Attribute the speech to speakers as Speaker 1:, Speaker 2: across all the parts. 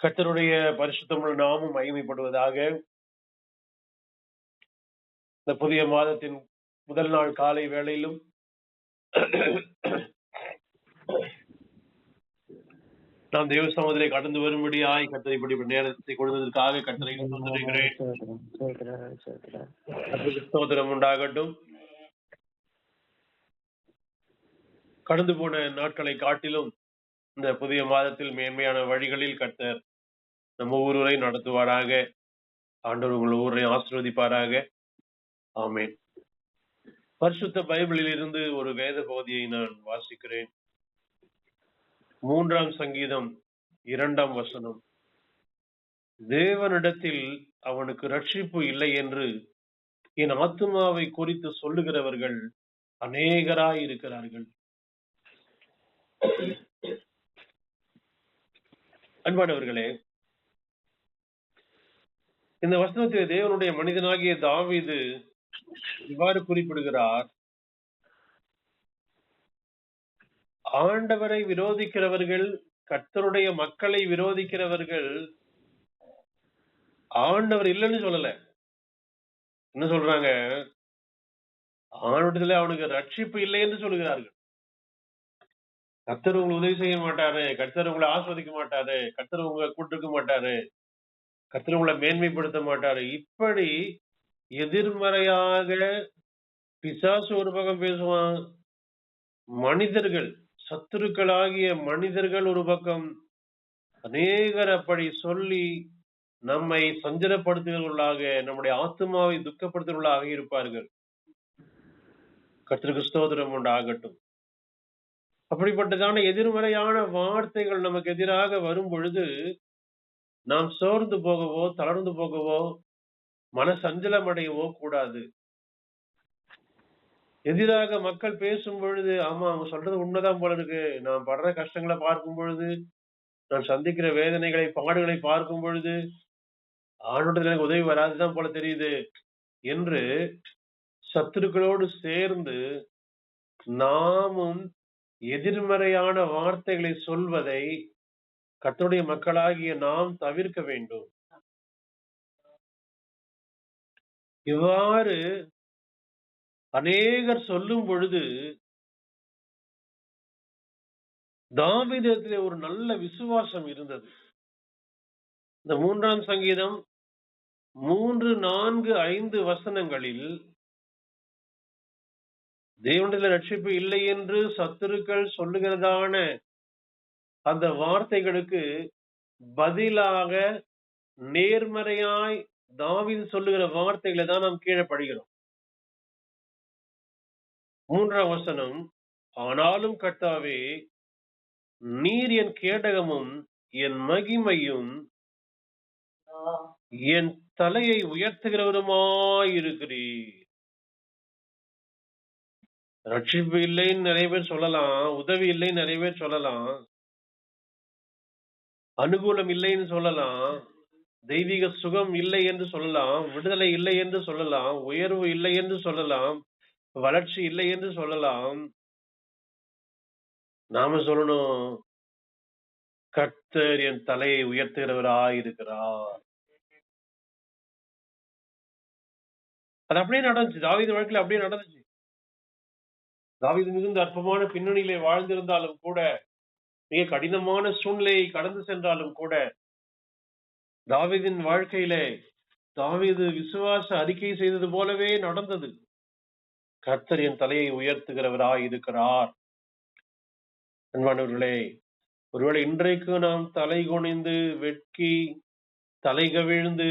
Speaker 1: கர்த்தருடைய பரிசுத்தமுள்ள நாமும் மகிமைப்படுவதாக இந்த புதிய மாதத்தின் முதல் நாள் காலை வேளையிலும் நாம் சமூகத்திலே கடந்து வரும்படியாய் கர்த்தரை இப்படி நேரத்தை கொடுத்ததற்காக. கர்த்தருக்கு ஸ்தோத்திரம் உண்டாகட்டும் கடந்து போன நாட்களை காட்டிலும் இந்த புதிய மாதத்தில் மேன்மையான வழிகளில் கர்த்தர் நம்ம ஊரை நடத்துவாராக. ஆண்டவர் உங்கள் ஊரை ஆசிர்வதிப்பாராக. ஆமேன். பரிசுத்த பைபிளில் இருந்து ஒரு வேத பகுதியை நான் வாசிக்கிறேன். மூன்றாம் சங்கீதம் இரண்டாம் வசனம். தேவனிடத்தில் அவனுக்கு ரட்சிப்பு இல்லை என்று என் ஆத்துமாவை குறித்து சொல்லுகிறவர்கள் அநேகராய் இருக்கிறார்கள் அன்பானவர்களே இந்த வசனத்தில் தேவனுடைய மனிதனாகிய தாவீது இவ்வாறு குறிப்பிடுகிறார். ஆண்டவரை விரோதிக்கிறவர்கள் கர்த்தருடைய மக்களை விரோதிக்கிறவர்கள் ஆண்டவர் இல்லைன்னு சொல்லல. என்ன சொல்றாங்க? ஆண்டவத்துல அவனுக்கு ரட்சிப்பு இல்லை என்று சொல்லுகிறார்கள் கர்த்தர் உங்களுக்கு உதவி செய்ய மாட்டாரு கர்த்தர் உங்களை ஆஸ்வதிக்க மாட்டாரு கர்த்தர் உங்களை கூட்டிருக்க மாட்டாரு. கர்த்தர் உங்களை மேன்மைப்படுத்த மாட்டாரு இப்படி எதிர்மறையாக பிசாசு ஒரு பக்கம் பேசுவான் மனிதர்கள் சத்துருக்களாகிய மனிதர்கள் ஒரு பக்கம் அநேகர் அப்படி சொல்லி நம்மை சஞ்சலப்படுத்துகிறவர்களாக நம்முடைய ஆத்மாவை துக்கப்படுத்துகிறவர்களாக இருப்பார்கள். கர்த்தருக்கு ஸ்தோத்திரம் உண்டு ஆகட்டும் அப்படிப்பட்டதான எதிர்மறையான வார்த்தைகள் நமக்கு எதிராக வரும் பொழுது நாம் சோர்ந்து போகவோ தளர்ந்து போகவோ மன சஞ்சலம் அடையவோ கூடாது. எதிராக மக்கள் பேசும் பொழுது ஆமா அவங்க சொல்றது உண்மைதான் போல இருக்கு. நான் படுற கஷ்டங்களை பார்க்கும் பொழுது நான் சந்திக்கிற வேதனைகளை பாடுகளை பார்க்கும் பொழுது ஆண்டோட எனக்கு உதவி வராதுதான் போல தெரியுது என்று சத்துருக்களோடு சேர்ந்து நாமும் எதிர்மறையான வார்த்தைகளை சொல்வதை கர்த்தருடைய மக்களாகிய நாம் தவிர்க்க வேண்டும். இவ்வாறு அநேகர் சொல்லும் பொழுது தாவிதத்திலே ஒரு நல்ல விசுவாசம் இருந்தது. இந்த மூன்றாம் சங்கீதம் மூன்று நான்கு ஐந்து வசனங்களில் தேவனிடத்தில் ரட்சிப்பு இல்லை என்று சத்துருக்கள் சொல்லுகிறதான அந்த வார்த்தைகளுக்கு பதிலாக நேர்மறையாய் தாவின் சொல்லுகிற வார்த்தைகளை தான் நாம் கீழே படிக்கிறோம். மூன்றாம் வசனம் ஆனாலும் கர்த்தாவே நீர் என் கேடகமும் என் மகிமையும் என் தலையை உயர்த்துகிறவருமாயிருக்கிறீர். ரட்சிப்பு இல்லைன்னு நிறைய பேர் சொல்லலாம் உதவி இல்லைன்னு நிறைய பேர் சொல்லலாம். அனுகூலம் இல்லைன்னு சொல்லலாம். தெய்வீக சுகம் இல்லை என்று சொல்லலாம். விடுதலை இல்லை என்று சொல்லலாம். உயர்வு இல்லை என்று சொல்லலாம். வளர்ச்சி இல்லை என்று சொல்லலாம். நாம சொல்லணும் கர்த்தர் என் தலையை உயர்த்துகிறவராய் இருக்கிறார். அது அப்படியே நடந்துச்சு. தாவீது வாழ்க்கையில அப்படியே நடந்துச்சு. தாவீது மிகுந்த அற்பமான பின்னணியிலே வாழ்ந்திருந்தாலும் கூட மிக கடினமான சூழ்நிலையை கடந்து சென்றாலும் கூட தாவிதின் வாழ்க்கையில தாவிது விசுவாச அறிக்கை செய்தது போலவே நடந்தது. கர்த்தர் என் தலையை உயர்த்துகிறவராய் இருக்கிறார். அன்பானவர்களே ஒருவேளை இன்றைக்கு நாம் தலை குனிந்து வெட்கி தலை கவிழ்ந்து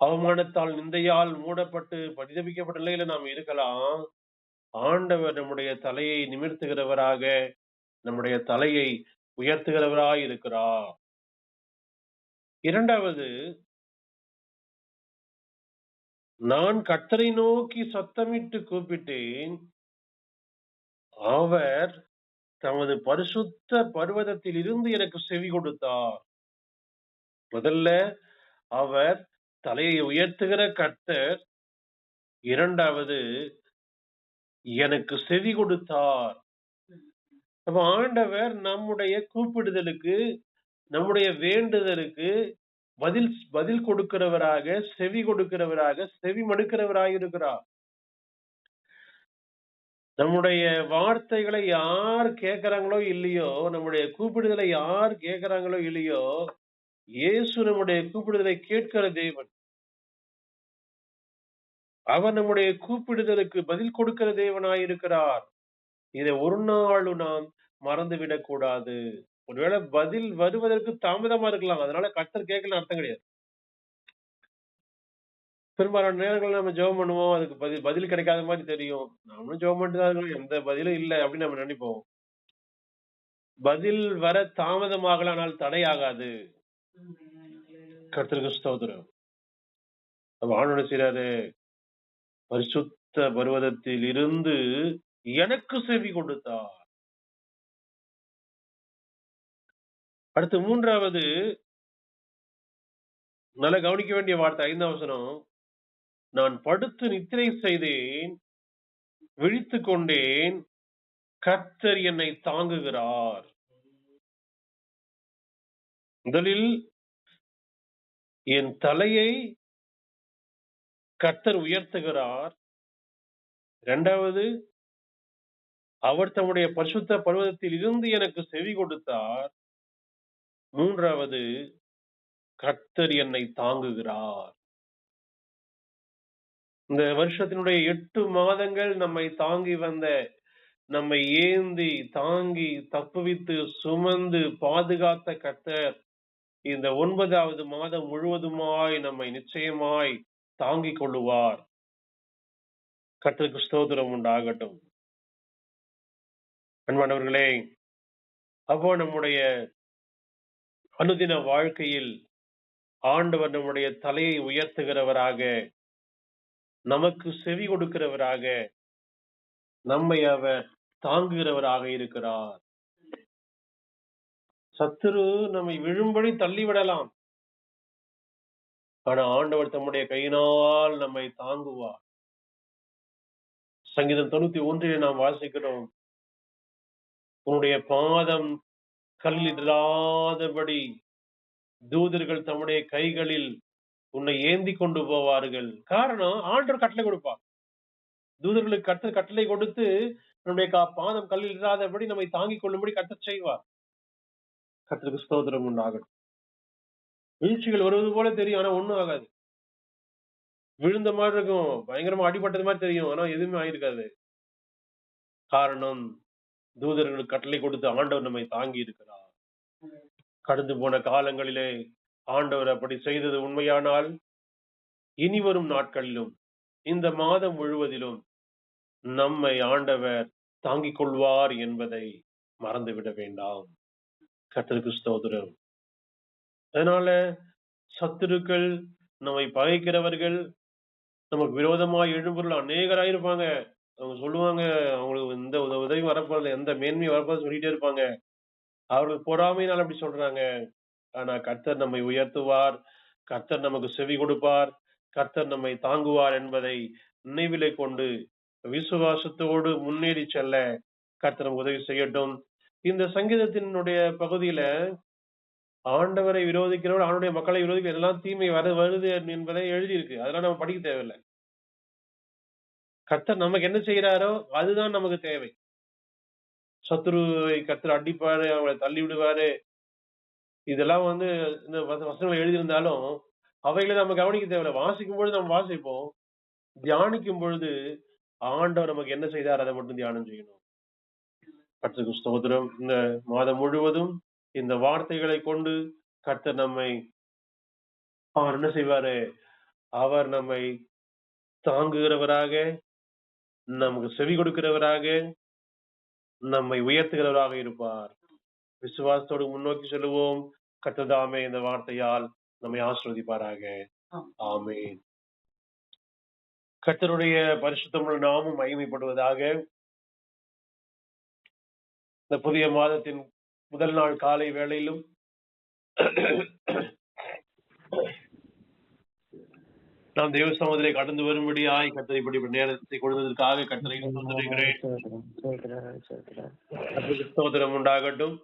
Speaker 1: அவமானத்தால் நிந்தையால் மூடப்பட்டு பரிதபிக்கப்பட்ட நிலையில நாம் இருக்கலாம். ஆண்டவர் நம்முடைய தலையை நிமிர்த்துகிறவராக நம்முடைய தலையை உயர்த்துகிறவராய் இருக்கிறார் இரண்டாவது நான் கத்தரை நோக்கி சத்தமிட்டு கூப்பிட்டேன். அவர் தமது பரிசுத்த பர்வதத்தில் இருந்து எனக்கு செவி கொடுத்தார். முதல்ல அவர் தலையை உயர்த்துகிற கர்த்தர். இரண்டாவது எனக்கு செவி கொடுத்தார். அப்ப ஆண்டவர் நம்முடைய கூப்பிடுதலுக்கு நம்முடைய வேண்டுதலுக்கு பதில் பதில் கொடுக்கிறவராக செவி கொடுக்கிறவராக செவி மடுக்கிறவராக இருக்கிறார். நம்முடைய வார்த்தைகளை யார் கேட்கறாங்களோ இல்லையோ நம்முடைய கூப்பிடுதலை யார் கேட்கிறாங்களோ இல்லையோ இயேசு நம்முடைய கூப்பிடுதலை கேட்கிற தேவன். அவர் நம்முடைய கூப்பிடுதலுக்கு பதில் கொடுக்கிற தேவனாயிருக்கிறார். இதை ஒரு நாளும் நாம் மறந்துவிடக் கூடாது ஒருவேளை பதில் வருவதற்கு தாமதமா இருக்கலாம். அதனால கர்த்தர் கேட்கல அர்த்தம் கிடையாது. பெரும்பாலான நேரங்கள் நம்ம ஜெபம் பண்ணுவோம். அதுக்கு பதில் பதில் கிடைக்காத மாதிரி தெரியும். நாமளும் ஜெபம் பண்ணிட்டு எந்த பதிலும் இல்லை அப்படின்னு நம்ம நினைப்போம். பதில் வர தாமதமாகலாம் ஆனால் தடையாகாது. கர்த்தருக்கு ஸ்தோத்திரம். அப்ப செய்யறாரு பரிசுத்த பர்வதத்தில் இருந்து எனக்கு செவி கொடுத்தார். அடுத்து மூன்றாவது நல்ல கவனிக்க வேண்டிய வார்த்தை ஐந்தாம் வசனம். நான் படுத்து நித்திரை செய்தேன் விழித்து கொண்டேன் கர்த்தர் என்னை தாங்குகிறார். முதலில் என் தலையை கர்த்தர் உயர்த்துகிறார். இரண்டாவது அவர் தம்முடைய பரிசுத்த பருவத்தில் இருந்து எனக்கு செவி கொடுத்தார். மூன்றாவது கர்த்தர் என்னை தாங்குகிறார். இந்த வருஷத்தினுடைய எட்டு மாதங்கள் நம்மை தாங்கி வந்த நம்மை ஏந்தி தாங்கி தப்புவித்து சுமந்து பாதுகாத்த கர்த்தர் இந்த ஒன்பதாவது மாதம் முழுவதுமாய் நம்மை நிச்சயமாய் தாங்கிக் கொள்ளுவார். கர்த்தருக்கு ஸ்தோத்திரம் உண்டாகட்டும். அன்பானவர்களே அப்போ நம்முடைய அனுதின வாழ்க்கையில் ஆண்டவர் நம்முடைய தலையை உயர்த்துகிறவராக நமக்கு செவி கொடுக்கிறவராக நம்மை அவர் தாங்குகிறவராக இருக்கிறார். சத்துரு நம்மை விழும்படி தள்ளிவிடலாம். ஆனா ஆண்டவர் தம்முடைய கையினால் நம்மை தாங்குவார். சங்கீதம் தொண்ணூத்தி ஒன்றில் நாம் வாசிக்கிறோம். உன்னுடைய பாதம் கல்லிடலாதபடி தூதர்கள் தம்முடைய கைகளில் உன்னை ஏந்தி கொண்டு போவார்கள். காரணம் ஆண்டவர் கட்டளை கொடுப்பார். தூதர்களுக்கு கட்ட கட்டளை கொடுத்து நம்முடைய கா- பாதம் கல்லில் இல்லாதபடி நம்மை தாங்கிக் கொள்ளும்படி கட்டச் செய்வார். கர்த்தருக்கு ஸ்தோத்திரம் உண்டாகட்டும். வீழ்ச்சிகள் வருவது போல தெரியும். ஆனா ஒண்ணும் ஆகாது. விழுந்த மாதிரி இருக்கும். பயங்கரமா அடிபட்டது மாதிரி தெரியும். ஆனா எதுவுமே ஆயிருக்காது. காரணம் தூதர்களுக்கு கட்டளை கொடுத்து ஆண்டவர் நம்மை தாங்கி இருக்கிறார். கடந்து போன காலங்களிலே ஆண்டவர் அப்படி செய்தது உண்மையானால் இனி வரும் நாட்களிலும் இந்த மாதம் முழுவதிலும் நம்மை ஆண்டவர் தாங்கிக் கொள்வார் என்பதை மறந்துவிட வேண்டாம். கர்த்தருக்கு ஸ்தோத்திரம். அதனால சத்துருக்கள் நம்மை பகைக்கிறவர்கள் நமக்கு விரோதமாக எழும்பொருள் அநேகராயிருப்பாங்க அவங்க சொல்லுவாங்க அவங்களுக்கு எந்த உதவியும் உதவி வரப்போறது எந்த மேன்மை வரப்போறது சொல்லிட்டே இருப்பாங்க. அவர்கள் பொறாமையினால் அப்படி சொல்றாங்க. ஆனா கர்த்தர் நம்மை உயர்த்துவார். கர்த்தர் நமக்கு செவி கொடுப்பார். கர்த்தர் நம்மை தாங்குவார் என்பதை நினைவிலே கொண்டு விசுவாசத்தோடு முன்னேறி செல்ல கர்த்தர் உதவி செய்யட்டும். இந்த சங்கீதத்தினுடைய பகுதியில ஆண்டவரை விரோதிக்கிறவர் அவனுடைய மக்களை விரோதிக்கிற எல்லாம் தீமை வர வருது என்பதை எழுதியிருக்கு. அதெல்லாம் நம்ம படிக்க தேவையில்லை. கர்த்தர் நமக்கு என்ன செய்யறாரோ அதுதான் நமக்கு தேவை. சத்துருவை கர்த்தர் அடிப்பாரு அவங்களை தள்ளி விடுவாரு இதெல்லாம் வந்து இந்த வச- வசனங்கள் எழுதியிருந்தாலும் அவைகளை நம்ம கவனிக்க தேவையில்லை. வாசிக்கும் பொழுது நம்ம வாசிப்போம். தியானிக்கும் பொழுது ஆண்டவர் நமக்கு என்ன செய்தார்? அதை மட்டும் தியானம் செய்யணும். கர்த்தருக்கு ஸ்தோத்திரம். இந்த மாதம் முழுவதும் இந்த வார்த்தைகளை கொண்டு கர்த்தர் நம்மை அவர் என்ன செய்வாரு? அவர் நம்மை தாங்குகிறவராக நமக்கு செவி கொடுக்கிறவராக நம்மை உயர்த்துகிறவராக இருப்பார். விசுவாசத்தோடு முன்னோக்கி செல்லுவோம். கர்த்ததாமே இந்த வார்த்தையால் நம்மை ஆசிர்வதிப்பாராக. ஆமென். கர்த்தருடைய பரிசுத்தமுள்ள நாமும் மகிமைப்படுவதாக இந்த புதிய மாதத்தின் முதல் நாள் காலை வேளையிலும் நாம் தேவ சமூகத்திலே கடந்து வரும்படியாய் கத்தரை இப்படி நேரத்தை கொடுத்ததற்காக ஸ்தோத்திரம் உண்டாகட்டும்.